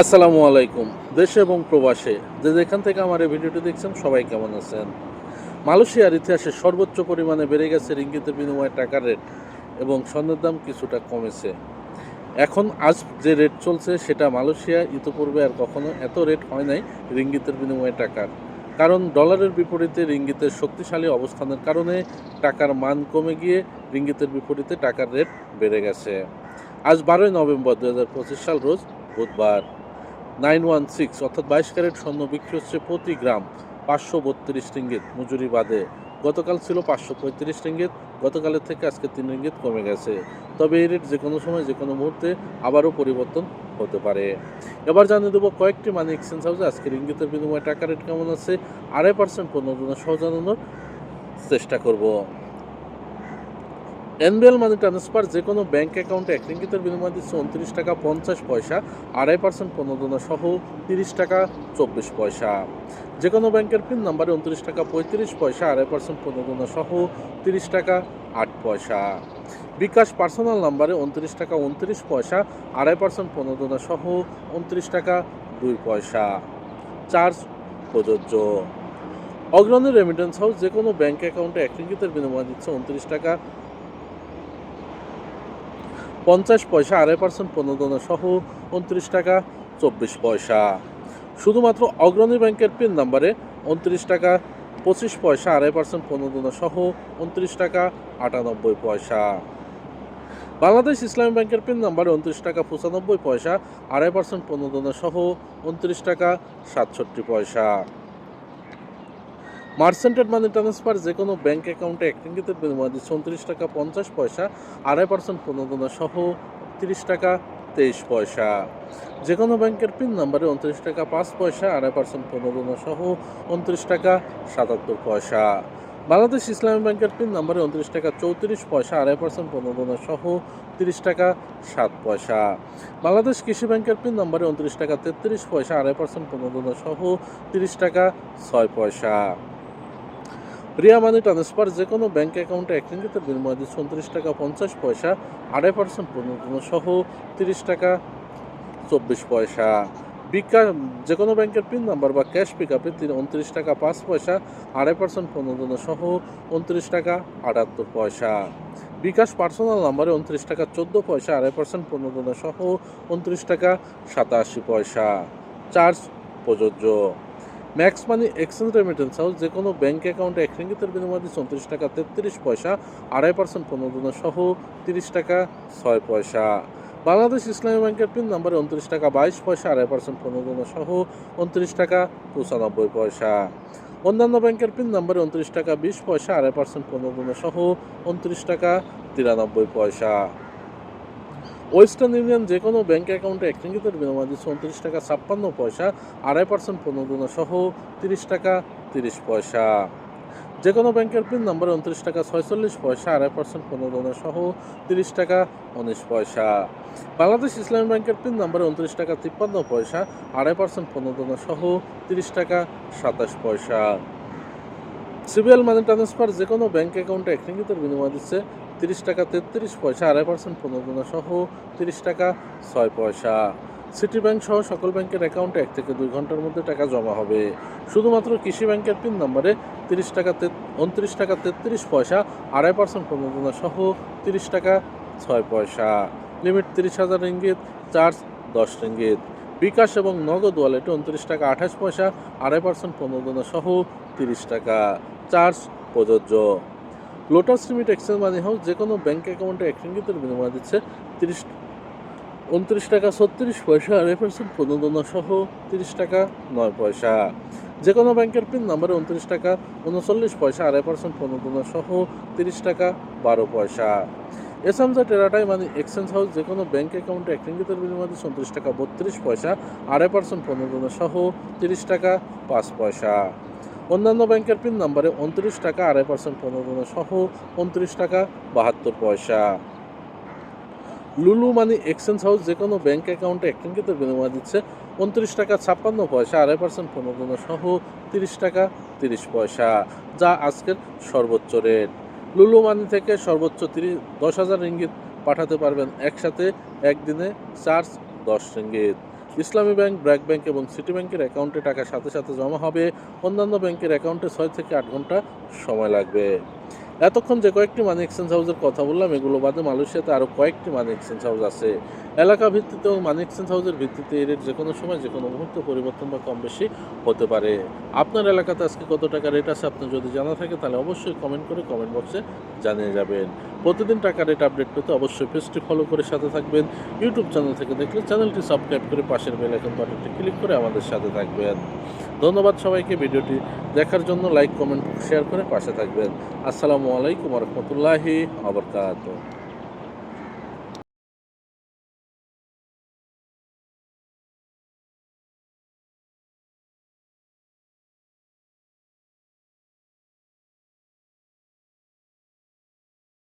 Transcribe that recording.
আসসালামু আলাইকুম, দেশে এবং প্রবাসে। যে যেখান থেকে আমার এই ভিডিওটি দেখছেন, সবাই কেমন আছেন? মালয়েশিয়ার ইতিহাসে সর্বোচ্চ পরিমাণে বেড়ে গেছে রিঙ্গিতের বিনিময়ে টাকার রেট এবং স্বর্ণের দাম কিছুটা কমেছে। এখন আজ যে রেট চলছে, সেটা মালয়েশিয়া, ইতিপূর্বে আর কখনো এত রেট হয় নাই রিঙ্গিতের বিনিময়ে টাকার। কারণ ডলারের বিপরীতে রিঙ্গিতের শক্তিশালী অবস্থানের কারণে টাকার মান কমে গিয়ে রিঙ্গিতের বিপরীতে টাকার রেট বেড়ে গেছে। আজ বারোই নভেম্বর দু হাজার পঁচিশ সাল, রোজ বুধবার। নাইন ওয়ান সিক্স, অর্থাৎ বাইশ ক্যারেট স্বর্ণ বিক্রি হচ্ছে প্রতি গ্রাম পাঁচশো বত্রিশ রিঙ্গিত। মজুরি বাদে গতকাল ছিল পাঁচশো পঁয়ত্রিশ রিঙ্গিত, গতকালের থেকে আজকে তিন রিঙ্গিত কমে গেছে। তবে এই রেট যে কোনো সময় যে কোনো মুহূর্তে আবারও পরিবর্তন হতে পারে। এবার জানিয়ে দেবো কয়েকটি মানি এক্সচেঞ্জ হাউসে আজকে রিঙ্গিতের বিনিময়ে টাকা রেট কেমন আছে, আড়াই পার্সেন্ট প্রণোদনা সহ জানানোর চেষ্টা করব। এনবিএল মানি ট্রান্সফার যে কোনো ব্যাংক অ্যাকাউন্টে এক রিঙ্গিতের বিনিময় দিচ্ছে উনত্রিশ টাকা পঞ্চাশ পয়সা, আড়াই পার্সেন্ট প্রণোদনা সহ তিরিশ টাকা চব্বিশ পয়সা। যে কোনো ব্যাংকের পিন নাম্বারে উনত্রিশ টাকা পঁয়ত্রিশ পয়সা, আড়াই পার্সেন্ট প্রণোদনা সহ তিরিশ টাকা আট পয়সা। বিকাশ পার্সোনাল নাম্বারে উনত্রিশ টাকা উনত্রিশ পয়সা, আড়াই পার্সেন্ট প্রণোদনা সহ উনত্রিশ টাকা দুই পয়সা। চার্জ প্রযোজ্য। অগ্রণী রেমিটেন্স হাউস যে কোনো ব্যাংক অ্যাকাউন্টে এক রিঙ্গিতের বিনিময় দিচ্ছে উনত্রিশ টাকা পঞ্চাশ পয়সা, আড়াই পার্সেন্ট প্রণোদনা সহ উনত্রিশ টাকা, চব্বিশ পয়সা। শুধুমাত্র অগ্রণী ব্যাংকের পিন নাম্বারে উনত্রিশ টাকা, পঁচিশ পয়সা, আড়াই পার্সেন্ট প্রণোদনা সহ উনত্রিশ টাকা, আটানব্বই পয়সা। বাংলাদেশ ইসলামী ব্যাংকের পিন নাম্বারে উনত্রিশ টাকা, পঁচানব্বই পয়সা, আড়াই পার্সেন্ট প্রণোদনা সহ উনত্রিশ টাকা, সাতষট্টি পয়সা। মার্সেন্টেড মানি ট্রান্সফার যে কোনো ব্যাঙ্ক অ্যাকাউন্টে এক দিচ্ছে উনত্রিশ টাকা পঞ্চাশ পয়সা, আড়াই পার্সেন্ট প্রণোদনা সহ তিরিশ টাকা তেইশ পয়সা। যে কোনো ব্যাংকের পিন নাম্বারে উনত্রিশ টাকা পাঁচ পয়সা, আড়াই পার্সেন্ট প্রণোদনা সহ উনত্রিশ টাকা সাতাত্তর পয়সা। বাংলাদেশ ইসলামী ব্যাংকের পিন নাম্বারে উনত্রিশ টাকা চৌত্রিশ পয়সা, আড়াই পার্সেন্ট প্রণোদনা সহ তিরিশ টাকা সাত পয়সা। বাংলাদেশ কৃষি ব্যাংকের পিন নাম্বারে উনত্রিশ টাকা তেত্রিশ পয়সা, আড়াই পার্সেন্ট প্রণোদনা সহ তিরিশ টাকা ছয় পয়সা। রিয়া মানি ট্রান্সফার যে কোনো ব্যাঙ্ক অ্যাকাউন্টে এক রিঙ্গিতের বিনিময় দিচ্ছে উনত্রিশ টাকা পঞ্চাশ পয়সা, আড়াই পার্সেন্ট প্রণোদনা সহ তিরিশ টাকা চব্বিশ পয়সা। বিকাশ যে কোনো ব্যাংকের পিন নাম্বার বা ক্যাশ পিক আপে উনত্রিশ টাকা পাঁচ পয়সা, আড়াই পার্সেন্ট প্রণোদনা সহ উনত্রিশ টাকা আটাত্তর পয়সা। বিকাশ পার্সোনাল নাম্বারে উনত্রিশ টাকা চোদ্দ পয়সা, আড়াই পার্সেন্ট প্রণোদনা সহ উনত্রিশ টাকা সাতাশি পয়সা। চার্জ প্রযোজ্য। Max Money Exchange remittance house যে কোনো ব্যাঙ্ক অ্যাকাউন্টে এক রিঙ্গিতের বিনিময়ে দিচ্ছে উনত্রিশ টাকা, তেত্রিশ পয়সা, আড়াই পার্সেন্ট প্রণোদনা সহ তিরিশ টাকা, ছয় পয়সা। বাংলাদেশ ইসলামী ব্যাংকের পিন নাম্বারে উনত্রিশ টাকা, বাইশ পয়সা, আড়াই পার্সেন্ট প্রণোদনা সহ উনত্রিশ টাকা, পঁচানব্বই পয়সা। অন্যান্য ব্যাংকের পিন নাম্বারে উনত্রিশ টাকা, বিশ পয়সা, আড়াই পার্সেন্ট প্রণোদনা সহ উনত্রিশ টাকা, তিরানব্বই পয়সা। ওয়েস্টার্ন ইউনিয়ন যে কোনো ব্যাংক অ্যাকাউন্টে এক রিঙ্গিতের বিনিময় দিচ্ছে উনত্রিশ টাকা ছাপ্পান্ন পয়সা, আড়াই পার্সেন্ট প্রণোদনা সহ তিরিশ টাকা তিরিশ পয়সা। যে কোনো ব্যাংকের পিন নম্বরে উনত্রিশ টাকা ছয়চল্লিশ পয়সা, আড়াই পার্সেন্ট প্রণোদনা সহ তিরিশ টাকা উনিশ পয়সা। বাংলাদেশ ইসলামী ব্যাংকের পিন নম্বরে উনত্রিশ টাকা তিপ্পান্ন পয়সা, আড়াই পার্সেন্ট প্রণোদনা সহ তিরিশ টাকা সাতাশ পয়সা। সিবিএল মানি ট্রান্সফার যে কোনো ব্যাংক অ্যাকাউন্টে এক বিনিময় দিচ্ছে তিরিশ টাকা তেত্রিশ পয়সা, আড়াই পার্সেন্ট প্রণোদনা সহ তিরিশ টাকা ছয় পয়সা। সিটি ব্যাংক সহ সকল ব্যাংকের অ্যাকাউন্টে এক থেকে দুই ঘণ্টার মধ্যে টাকা জমা হবে। শুধুমাত্র কৃষি ব্যাংকের পিন নম্বরে তিরিশ টাকা উনত্রিশ টাকা তেত্রিশ পয়সা, আড়াই পার্সেন্ট প্রণোদনা সহ তিরিশ টাকা ছয় পয়সা। লিমিট তিরিশ হাজার রিঙ্গিত চার্জ দশ রিঙ্গিত বিকাশ এবং নগদ ওয়ালেটে উনত্রিশ টাকা আঠাশ পয়সা, আড়াই পার্সেন্ট প্রণোদনা সহ তিরিশ টাকা। চার্জ প্রযোজ্য। Lotus limit exchange money house যে কোনো ব্যাঙ্ক অ্যাকাউন্টে এক রিঙ্গিতের বিনিময় দিচ্ছে তিরিশ উনত্রিশ টাকা ছত্রিশ পয়সা আড়াই পার্সেন্ট প্রণোদনা সহ তিরিশ টাকা নয় পয়সা। যে কোনো ব্যাংকের পিন নাম্বারে উনত্রিশ টাকা, উনচল্লিশ পয়সা আড়াই পার্সেন্ট প্রণোদনা সহ তিরিশ টাকা বারো পয়সা। এসামজা টেরাটাই মানে এক্সচেঞ্জ হাউস যে কোনো ব্যাঙ্ক অ্যাকাউন্টে এক রিঙ্গিতের বিনিময় উনত্রিশ টাকা বত্রিশ পয়সা আড়াই পার্সেন্ট প্রণোদনা সহ তিরিশ টাকা পাঁচ পয়সা। অন্যান্য ব্যাংকের পিন নাম্বারে উনত্রিশ টাকা, আড়াই পার্সেন্ট প্রণোদনা সহ উনত্রিশ টাকা, বাহাত্তর পয়সা। লুলু মানি এক্সচেঞ্জ হাউস যে কোনো ব্যাংক অ্যাকাউন্টে এক রিঙ্গিতের বিনিময় দিচ্ছে উনত্রিশ টাকা, ছাপ্পান্ন পয়সা, আড়াই পার্সেন্ট প্রণোদনা সহ তিরিশ টাকা, তিরিশ পয়সা, যা আজকের সর্বোচ্চ রেট। লুলু মানি থেকে সর্বোচ্চ তিরিশ দশ হাজার রিঙ্গিত পাঠাতে পারবেন একসাথে, একদিনে চার্জ দশ ringgit. Islami bank, BRAC bank এবং সিটি ব্যাংকের অ্যাকাউন্টে টাকা সাথে সাথে জমা হবে। অন্যান্য ব্যাংকের অ্যাকাউন্টে ছয় থেকে আট ঘণ্টা সময় লাগবে। এতক্ষণ যে কয়েকটি মানি এক্সচেঞ্জ হাউসের কথা বললাম, এগুলো বাদে মালয়েশিয়াতে আরও কয়েকটি মানি এক্সচেঞ্জ হাউস আছে। এলাকা ভিত্তিতে এবং মানি এক্সচেঞ্জ হাউসের ভিত্তিতে এর যে কোনো সময় যে কোনো মুহূর্তে পরিবর্তন বা কম বেশি হতে পারে। আপনার এলাকাতে আজকে কত টাকা রেট আছে, আপনার যদি জানা থাকে তাহলে অবশ্যই কমেন্ট করে কমেন্ট বক্সে জানিয়ে যাবেন। প্রতিদিন টাকা রেট আপডেট পেতে অবশ্যই পেজটি ফলো করে সাথে থাকবেন। ইউটিউব চ্যানেল থেকে দেখলে চ্যানেলটি সাবস্ক্রাইব করে পাশের বেল আইকন বাটনটি ক্লিক করে আমাদের সাথে থাকবেন। ধন্যবাদ সবাইকে ভিডিওটি দেখার জন্য। লাইক, কমেন্ট, শেয়ার করে পাশে থাকবেন। আসসালামু আলাইকুম রহমতুল্লাহি আবরকাত